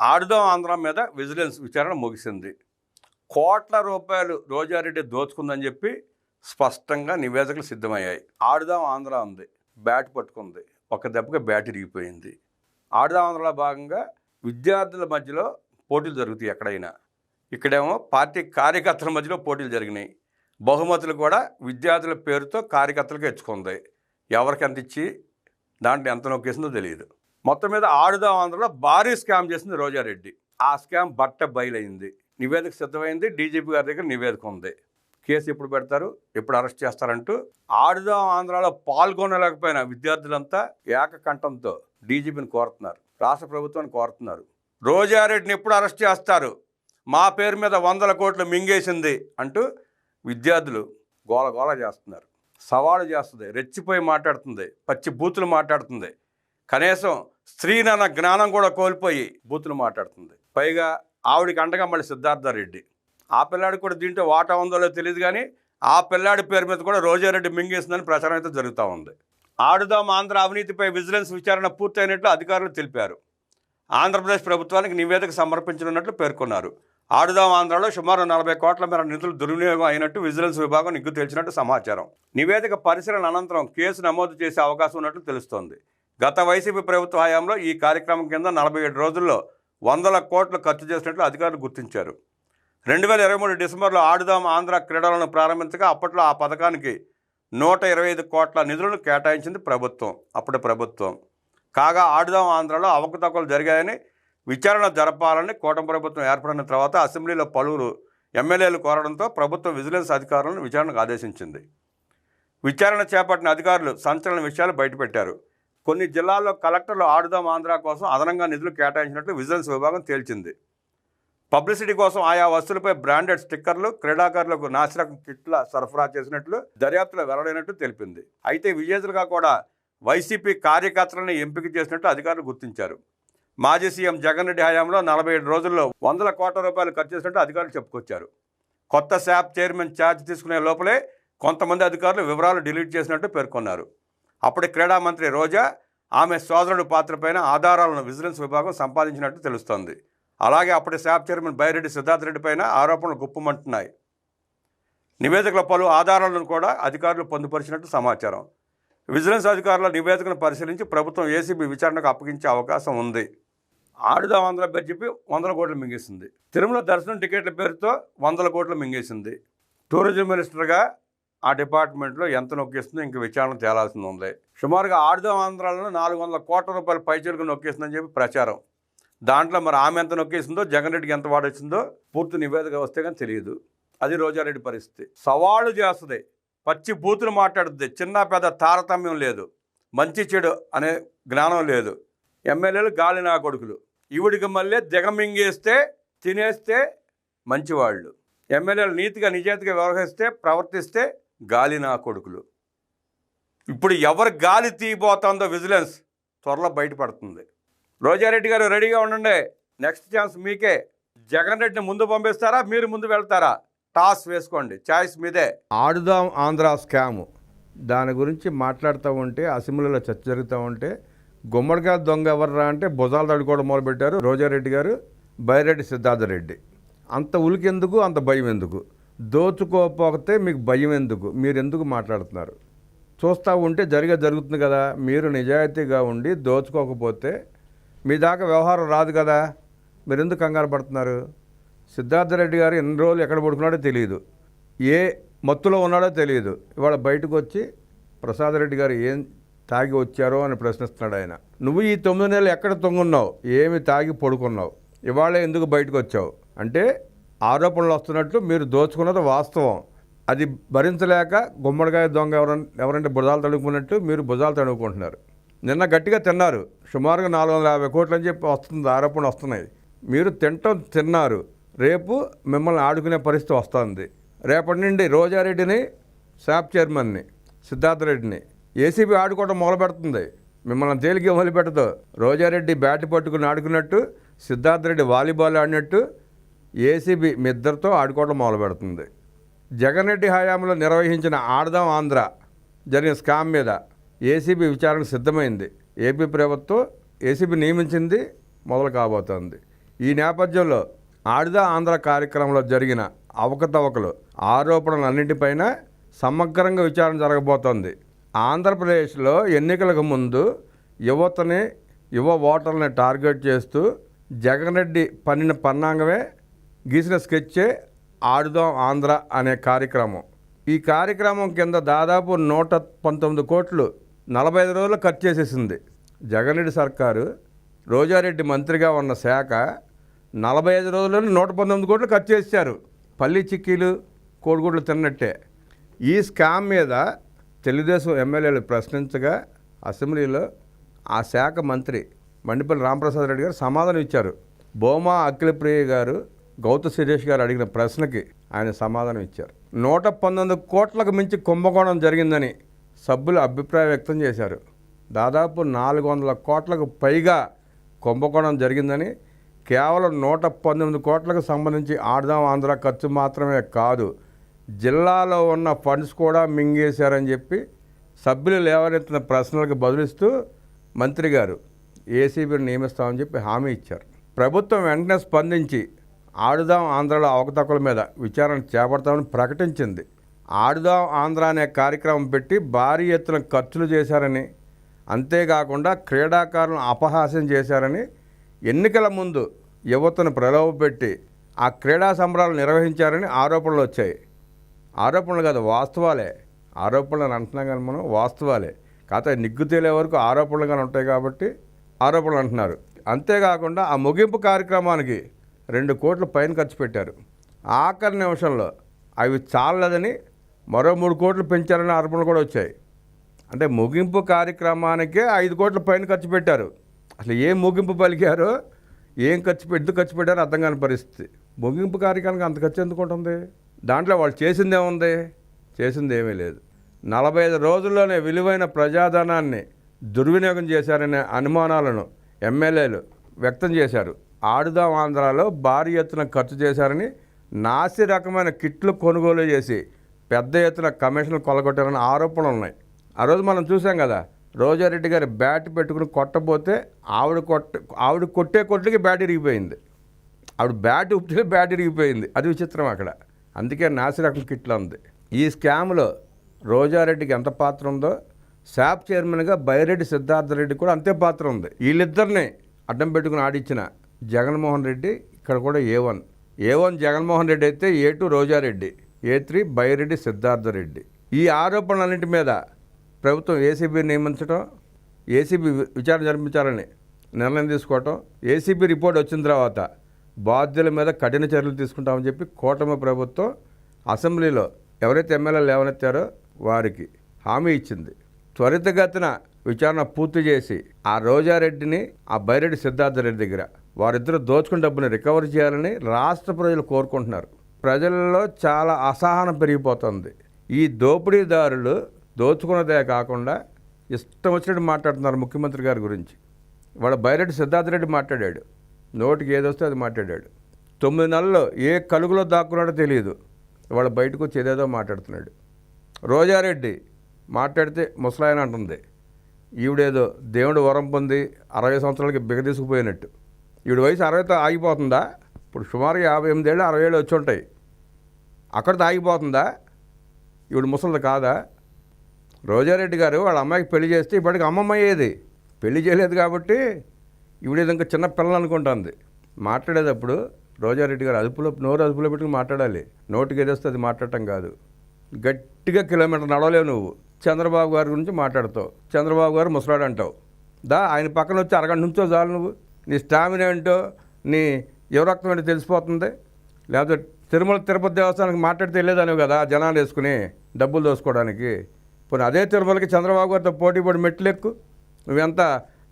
ఆడుదాం ఆంధ్ర మీద విజిలెన్స్ విచారణ ముగిసింది. కోట్ల రూపాయలు రోజారెడ్డి దోచుకుందని చెప్పి స్పష్టంగా నివేదికలు సిద్ధమయ్యాయి. ఆడుదాం ఆంధ్ర ఉంది. బ్యాట్ పట్టుకుంది. ఒక దెబ్బకి బ్యాట్ ఇరిగిపోయింది. ఆడుదాం ఆంధ్రలో భాగంగా విద్యార్థుల మధ్యలో పోటీలు జరుగుతాయి ఎక్కడైనా. ఇక్కడేమో పార్టీ కార్యకర్తల మధ్యలో పోటీలు జరిగినాయి. బహుమతులు కూడా విద్యార్థుల పేరుతో కార్యకర్తలకు ఇచ్చుకుంది ఎవరికి ఎంత ఇచ్చి దాంట్లో ఎంత నొక్కేసిందో తెలియదు. మొత్తం మీద ఆడుదాం ఆంధ్రలో భారీ స్కామ్ చేసింది రోజారెడ్డి. ఆ స్కామ్ బట్ట బయలైంది. నివేదిక సిద్ధమైంది. డీజీపీ గారి దగ్గర నివేదిక ఉంది. కేసు ఎప్పుడు పెడతారు? ఎప్పుడు అరెస్ట్ చేస్తారంటూ ఆడుదాం ఆంధ్రాలో పాల్గొనలేకపోయిన విద్యార్థులంతా ఏకకంఠంతో డీజీపీని కోరుతున్నారు. రాష్ట్ర ప్రభుత్వాన్ని కోరుతున్నారు. రోజారెడ్డిని ఎప్పుడు అరెస్ట్ చేస్తారు? మా పేరు మీద వందల కోట్లు మింగేసింది అంటూ విద్యార్థులు గోల గోల చేస్తున్నారు. సవాలు చేస్తుంది. రెచ్చిపోయి మాట్లాడుతుంది. పచ్చి బూతులు మాట్లాడుతుంది. కనీసం స్త్రీనన్న జ్ఞానం కూడా కోల్పోయి బూతులు మాట్లాడుతుంది. పైగా ఆవిడికి అండగా మళ్ళీ సిద్ధార్థ రెడ్డి ఆ పిల్లాడికి కూడా దీంట్లో వాటా ఉందో లేదో తెలియదు కానీ ఆ పిల్లాడి పేరు మీద కూడా రోజారెడ్డి మింగేసిందని ప్రచారం అయితే జరుగుతూ ఉంది. ఆడుదాం ఆంధ్ర అవినీతిపై విజిలెన్స్ విచారణ పూర్తయినట్లు అధికారులు తెలిపారు. ఆంధ్రప్రదేశ్ ప్రభుత్వానికి నివేదిక సమర్పించనున్నట్లు పేర్కొన్నారు. ఆడుదాం ఆంధ్రలో సుమారు నలభై కోట్ల మేర నిధులు దుర్వినియోగం అయినట్టు విజిలెన్స్ విభాగం నిగ్గు తేల్చినట్టు సమాచారం. నివేదిక పరిశీలన అనంతరం కేసు నమోదు చేసే అవకాశం ఉన్నట్లు తెలుస్తోంది. గత వైసీపీ ప్రభుత్వ హయాంలో ఈ కార్యక్రమం కింద నలభై ఏడు రోజుల్లో వందల కోట్లు ఖర్చు చేసినట్లు అధికారులు గుర్తించారు. రెండు వేల ఇరవై మూడు డిసెంబర్లో ఆడుదాం ఆంధ్ర క్రీడలను ప్రారంభించగా అప్పట్లో ఆ పథకానికి నూట ఇరవై ఐదు కోట్ల నిధులను కేటాయించింది ప్రభుత్వం. అప్పటి ప్రభుత్వం. కాగా ఆడుదాం ఆంధ్రలో అవకతవకలు జరిగాయని విచారణ జరపాలని కూటమి ప్రభుత్వం ఏర్పడిన తర్వాత అసెంబ్లీలో పలువురు ఎమ్మెల్యేలు కోరడంతో ప్రభుత్వం విజిలెన్స్ అధికారులను విచారణకు ఆదేశించింది. విచారణ చేపట్టిన అధికారులు సంచలన విషయాలు బయటపెట్టారు. కొన్ని జిల్లాల్లో కలెక్టర్లు ఆడుదాం ఆంధ్ర కోసం అదనంగా నిధులు కేటాయించినట్లు విజిలెన్స్ విభాగం తేల్చింది. పబ్లిసిటీ కోసం ఆయా వస్తువులపై బ్రాండెడ్ స్టిక్కర్లు క్రీడాకారులకు నాసిరకం కిట్ల సరఫరా చేసినట్లు దర్యాప్తులో వెల్లడైనట్టు తెలిపింది. అయితే విజేతలుగా కూడా వైసీపీ కార్యకర్తలను ఎంపిక చేసినట్టు అధికారులు గుర్తించారు. మాజీ సీఎం జగన్ రెడ్డి హయాంలో నలభై ఏడు రోజుల్లో వందల కోట్ల రూపాయలు ఖర్చు చేసినట్టు అధికారులు చెప్పుకొచ్చారు. కొత్త శాప్ చైర్మన్ ఛార్జ్ తీసుకునే లోపలే కొంతమంది అధికారులు వివరాలు డిలీట్ చేసినట్టు పేర్కొన్నారు. అప్పటి క్రీడా మంత్రి రోజా ఆమె సోదరుడు పాత్రపైన ఆధారాలను విజిలెన్స్ విభాగం సంపాదించినట్టు తెలుస్తోంది. అలాగే అప్పటి శాప్ చైర్మన్ బైరెడ్డి సిద్ధార్థ రెడ్డి పైన ఆరోపణలు గుప్పమంటున్నాయి. నివేదికల పలు ఆధారాలను కూడా అధికారులు పొందుపరిచినట్టు సమాచారం. విజిలెన్స్ అధికారుల నివేదికను పరిశీలించి ప్రభుత్వం ఏసీబీ విచారణకు అప్పగించే అవకాశం ఉంది. ఆడుదాం వందల పేరు చెప్పి వందల కోట్లు మింగేసింది. తిరుమల దర్శనం టికెట్ల పేరుతో వందల కోట్లు మింగేసింది. టూరిజం మినిస్టర్గా ఆ డిపార్ట్మెంట్లో ఎంత నొక్కేస్తుందో ఇంక విచారణ తేలాల్సింది ఉంది. సుమారుగా ఆడుదాం ఆంధ్రాలను నాలుగు వందల కోట్ల రూపాయల పైచలకు నొక్కేస్తుందని చెప్పి ప్రచారం. దాంట్లో మరి ఆమె ఎంత నొక్కేసిందో జగన్ రెడ్డికి ఎంత వాడొచ్చిందో పూర్తి నివేదిక వస్తే కానీ తెలియదు. అది రోజారెడ్డి పరిస్థితి. సవాళ్ళు చేస్తుంది. పచ్చి బూతులు మాట్లాడుతుంది చిన్న పెద్ద తారతమ్యం లేదు. మంచి చెడు అనే జ్ఞానం లేదు. ఎమ్మెల్యేలు గాలి నా కొడుకులు. ఈవిడికి మళ్ళీ దిగమింగేస్తే తినేస్తే మంచివాళ్ళు. ఎమ్మెల్యేలు నీతిగా నిజాయితీగా వ్యవహరిస్తే ప్రవర్తిస్తే గాలి నా కొడుకులు. ఇప్పుడు ఎవరు గాలి తీయబోతుందో విజిలెన్స్ త్వరలో బయటపడుతుంది. రోజారెడ్డి గారు రెడీగా ఉండండి. నెక్స్ట్ ఛాన్స్ మీకే. జగన్ రెడ్డిని ముందు పంపిస్తారా? మీరు ముందు వెళ్తారా? టాస్ వేసుకోండి. ఛాయిస్ మీదే. ఆడుదాం ఆంధ్ర స్కాము. దాని గురించి మాట్లాడుతూ ఉంటే అసెంబ్లీలో చర్చ జరుగుతూ ఉంటే గుమ్మడికాయ దొంగ ఎవర్రా అంటే భుజాలు తడుకోవడం మొదలుపెట్టారు రోజారెడ్డి గారు బైరెడ్డి సిద్ధార్థ రెడ్డి అంత ఉలికెందుకు? అంత భయం ఎందుకు దోచుకోకపోతే మీకు భయం ఎందుకు? మీరు ఎందుకు మాట్లాడుతున్నారు? చూస్తూ ఉంటే జరిగే జరుగుతుంది కదా. మీరు నిజాయితీగా ఉండి దోచుకోకపోతే మీ దాకా వ్యవహారం రాదు కదా. మీరు ఎందుకు కంగారు పడుతున్నారు? సిద్ధార్థ రెడ్డి గారు ఎన్ని రోజులు ఎక్కడ పడుకున్నాడో తెలియదు ఏ మత్తులో ఉన్నాడో తెలియదు ఇవాళ బయటకు వచ్చి ప్రసాద్ రెడ్డి గారు ఏం తాగి వచ్చారో అని ప్రశ్నిస్తున్నాడు ఆయన. నువ్వు ఈ తొమ్మిది నెలలు ఎక్కడ తొంగున్నావు? ఏమి తాగి పడుకున్నావు? ఇవాళ ఎందుకు బయటకు వచ్చావు? అంటే ఆరోపణలు వస్తున్నట్లు మీరు దోచుకున్నది వాస్తవం. అది భరించలేక గుమ్మడికాయ దొంగ ఎవరంటే ఎవరంటే భుజాలు తడుకున్నట్టు మీరు భుజాలు తడుముకుంటున్నారు. నిన్న గట్టిగా తిన్నారు. సుమారుగా నాలుగు వందల యాభై కోట్లు అని చెప్పి వస్తుంది ఆరోపణ వస్తున్నాయి. మీరు తింటం తిన్నారు. రేపు మిమ్మల్ని ఆడుకునే పరిస్థితి వస్తుంది. రేపటి నుండి రోజారెడ్డిని శాప్ చైర్మన్ని సిద్ధార్థ రెడ్డిని ఏసీబీ ఆడుకోవడం మొదలు పెడుతుంది మిమ్మల్ని తేలిక మొదలుపెట్టదు రోజారెడ్డి బ్యాట్ పట్టుకుని ఆడుకున్నట్టు సిద్ధార్థ రెడ్డి వాలీబాల్ ఆడినట్టు ఏసీబీ మిద్దరితో ఆడుకోవడం మొదలు పెడుతుంది జగన్ రెడ్డి హయాంలో నిర్వహించిన ఆడదాం ఆంధ్ర జరిగిన స్కామ్ మీద ఏసీబీ విచారణ సిద్ధమైంది. ఏపీ ప్రభుత్వం ఏసీబీ నియమించింది మొదలు కాబోతోంది. ఈ నేపథ్యంలో ఆడిదా ఆంధ్ర కార్యక్రమంలో జరిగిన అవకతవకలు ఆరోపణలన్నింటిపైన సమగ్రంగా విచారణ జరగబోతోంది. ఆంధ్రప్రదేశ్లో ఎన్నికలకు ముందు యువతని యువ ఓటర్లని టార్గెట్ చేస్తూ జగన్ రెడ్డి పన్నిన పన్నాంగమే గీసిన స్కెచ్చే ఆడుదాం ఆంధ్ర అనే కార్యక్రమం. ఈ కార్యక్రమం కింద దాదాపు నూట పంతొమ్మిది కోట్లు నలభై ఐదు రోజులు ఖర్చు చేసేసింది. జగన్ రెడ్డి సర్కారు రోజారెడ్డి మంత్రిగా ఉన్న శాఖ నలభై ఐదు రోజుల్లో నూట పంతొమ్మిది కోట్లు ఖర్చు చేశారు. పల్లి చిక్కీలు కోడిగుడ్లు తిన్నట్టే. ఈ స్కామ్ మీద తెలుగుదేశం ఎమ్మెల్యేలు ప్రశ్నించగా అసెంబ్లీలో ఆ శాఖ మంత్రి మండిపల్లి రామప్రసాద్ రెడ్డి గారు సమాధానం ఇచ్చారు. బోమా అఖిలప్రియ గారు గౌత సురేష్ గారు అడిగిన ప్రశ్నకి ఆయన సమాధానం ఇచ్చారు. నూట పంతొమ్మిది కోట్లకు మించి కుంభకోణం జరిగిందని సభ్యులు అభిప్రాయం వ్యక్తం చేశారు. దాదాపు నాలుగు వందల కోట్లకు పైగా కుంభకోణం జరిగిందని కేవలం నూట పంతొమ్మిది కోట్లకు సంబంధించి ఆడదాం ఆంధ్ర ఖర్చు మాత్రమే కాదు జిల్లాలో ఉన్న ఫండ్స్ కూడా మింగేశారని చెప్పి సభ్యులు లేవనెత్తిన ప్రశ్నలకు బదులిస్తూ మంత్రి గారు ఏసీబీని నియమిస్తామని చెప్పి హామీ ఇచ్చారు. ప్రభుత్వం వెంటనే స్పందించి ఆడుదాం ఆంధ్రలో అవకతవకల మీద విచారణ చేపడతామని ప్రకటించింది. ఆడుదాం ఆంధ్ర అనే కార్యక్రమం పెట్టి భారీ ఎత్తున ఖర్చులు చేశారని అంతేకాకుండా క్రీడాకారులను అపహాస్యం చేశారని ఎన్నికల ముందు యువతను ప్రలోభపెట్టి ఆ క్రీడా సంబరాలు నిర్వహించారని ఆరోపణలు వచ్చాయి. ఆరోపణలు కాదు వాస్తవాలే. ఆరోపణలు అంటున్నాం కానీ మనం వాస్తవాలే. కాకపోతే నిగ్గు తేలే వరకు ఆరోపణలుగానే ఉంటాయి కాబట్టి ఆరోపణలు అంటున్నారు. అంతేకాకుండా ఆ ముగింపు కార్యక్రమానికి రెండు కోట్ల పైన ఖర్చు పెట్టారు. ఆఖరి నిమిషంలో అవి చాలదని మరో మూడు కోట్లు పెంచారనే ఆరోపణలు కూడా వచ్చాయి. అంటే ముగింపు కార్యక్రమానికే ఐదు కోట్ల పైన ఖర్చు పెట్టారు. అసలు ఏం ముగింపు పలికారో ఏం ఖర్చు పెట్టి ఎందుకు ఖర్చు పెట్టారో అర్థం కాని పరిస్థితి. ముగింపు కార్యక్రమానికి అంత ఖర్చు ఎందుకు ఉంటుంది? దాంట్లో వాళ్ళు చేసింది ఏముంది? చేసింది ఏమీ లేదు. నలభై ఐదు రోజుల్లోనే విలువైన ప్రజాధనాన్ని దుర్వినియోగం చేశారనే అనుమానాలను ఎమ్మెల్యేలు వ్యక్తం చేశారు. ఆడుదాం ఆంధ్రాలో భారీ ఎత్తున ఖర్చు చేశారని నాసి రకమైన కిట్లు కొనుగోలు చేసి పెద్ద ఎత్తున కమిషన్లు కొలగొట్టారని ఆరోపణలు ఉన్నాయి. ఆ రోజు మనం చూసాం కదా రోజారెడ్డి గారి బ్యాట్ పెట్టుకుని కొట్టబోతే ఆవిడ కొట్ట ఆవిడ కొట్టే కొట్టుకి బ్యాట్ ఇరిగిపోయింది. ఆవిడ బ్యాట్ ఉప్పితే బ్యాట్ ఇరిగిపోయింది. అది విచిత్రం అక్కడ. అందుకే నాసిరకం కిట్లు ఉంది ఈ స్కామ్లో రోజారెడ్డికి ఎంత పాత్ర ఉందో శాప్ చైర్మన్గా బైరెడ్డి సిద్ధార్థ రెడ్డి కూడా అంతే పాత్ర ఉంది. వీళ్ళిద్దరిని అడ్డం పెట్టుకుని ఆడిచ్చిన జగన్మోహన్ రెడ్డి ఇక్కడ కూడా A one. A one Jaganmohan Reddy అయితే A two Roja Reddy A three Byreddy Siddhartha Reddy ఈ ఆరోపణలన్నింటి మీద ప్రభుత్వం ఏసీబీ నియమించడం ఏసీబీ విచారణ జరిపించాలని నిర్ణయం తీసుకోవటం ఏసీబీ రిపోర్ట్ వచ్చిన తర్వాత బాధ్యుల మీద కఠిన చర్యలు తీసుకుంటామని చెప్పి కూటమి ప్రభుత్వం అసెంబ్లీలో ఎవరైతే ఎమ్మెల్యేలు లేవనెత్తారో వారికి హామీ ఇచ్చింది. త్వరితగతిన విచారణ పూర్తి చేసి ఆ రోజారెడ్డిని ఆ బైరెడ్డి సిద్ధార్థ రెడ్డి దగ్గర వారిద్దరూ దోచుకున్న డబ్బుని రికవర్ చేయాలని రాష్ట్ర ప్రజలు కోరుకుంటున్నారు. ప్రజల్లో చాలా అసహనం పెరిగిపోతుంది. ఈ దోపిడీదారులు దోచుకున్నదే కాకుండా ఇష్టం వచ్చినట్టు మాట్లాడుతున్నారు ముఖ్యమంత్రి గారి గురించి. వాళ్ళ బైరెడ్డి సిద్ధార్థ రెడ్డి మాట్లాడాడు. నోటికి ఏదొస్తే అది మాట్లాడాడు. తొమ్మిది నెలల్లో ఏ కలుగులో దాక్కున్నాడో తెలియదు. వాళ్ళ బయటకు వచ్చి ఏదేదో మాట్లాడుతున్నాడు. రోజారెడ్డి మాట్లాడితే ముసలాయన అంటుంది. ఈవిడేదో దేవుడు వరం పొంది అరవై సంవత్సరాలకి బిగదీసుకుపోయినట్టు ఈవిడ వయసు అరవైతో ఆగిపోతుందా? ఇప్పుడు సుమారు యాభై ఎనిమిదేళ్ళు అరవై ఏళ్ళు వచ్చి ఉంటాయి. అక్కడితో ఆగిపోతుందా ఈవిడ ముసలిది కాదా? రోజారెడ్డి గారు వాళ్ళ అమ్మాయికి పెళ్ళి చేస్తే ఇప్పటికి అమ్మమ్మ అయ్యేది. పెళ్ళి చేయలేదు కాబట్టి ఈవిడ ఇంకా చిన్న పిల్లలు అనుకుంటుంది. మాట్లాడేటప్పుడు రోజారెడ్డి గారు అదుపులో నోరు అదుపులో పెట్టుకుని మాట్లాడాలి. నోటికి ఏదేస్తే అది మాట్లాడటం కాదు. గట్టిగా కిలోమీటర్ నడవలేవు నువ్వు. చంద్రబాబు గారి గురించి మాట్లాడతావు. చంద్రబాబు గారు ముసలాడు అంటావు దా ఆయన పక్కన వచ్చి అరగంట నుంచో చాలు నువ్వు. నీ స్టామినా ఏంటో నీ యువరక్తం ఏంటో తెలిసిపోతుంది. లేకపోతే తిరుమల తిరుపతి దేవస్థానానికి మాట్లాడితే వెళ్ళేదాను కదా జనాలు వేసుకుని డబ్బులు దోసుకోవడానికి. పోనీ అదే తిరుమలకి చంద్రబాబు గారితో పోటీ పడి మెట్లు ఎక్కు. నువ్వెంత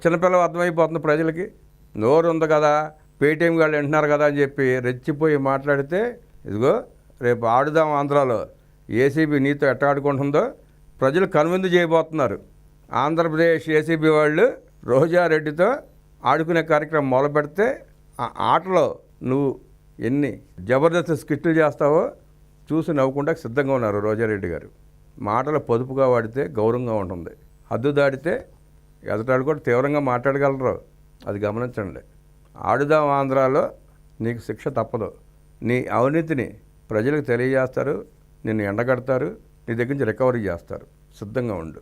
చిన్నపిల్లలు అర్థమైపోతుంది ప్రజలకి? నోరు ఉంది కదా పేటీఎం వాళ్ళు వింటున్నారు కదా అని చెప్పి రెచ్చిపోయి మాట్లాడితే ఇదిగో రేపు ఆడుదాం ఆంధ్రాలో. ఏసీబీ నీతో ఎట్టాడుకుంటుందో ప్రజలు కనువిందు చేయబోతున్నారు. ఆంధ్రప్రదేశ్ ఏసీబీ వాళ్ళు రోజారెడ్డితో ఆడుకునే కార్యక్రమం మొదలు పెడితే ఆ ఆటలో నువ్వు ఎన్ని జబర్దస్త్ స్కిట్లు చేస్తావో చూసి నవ్వకుండా సిద్ధంగా ఉన్నారు రోజారెడ్డి గారు. మాటలు పొదుపుగా వాడితే గౌరవంగా ఉంటుంది. హద్దు దాటితే ఎదటాడు కూడా తీవ్రంగా మాట్లాడగలరు. అది గమనించండి. ఆడుదాం ఆంధ్రాలో నీకు శిక్ష తప్పదు. నీ అవినీతిని ప్రజలకు తెలియజేస్తారు. నిన్ను ఎండగడతారు. నీ దగ్గర నుంచి రికవరీ చేస్తారు. సిద్ధంగా ఉండు.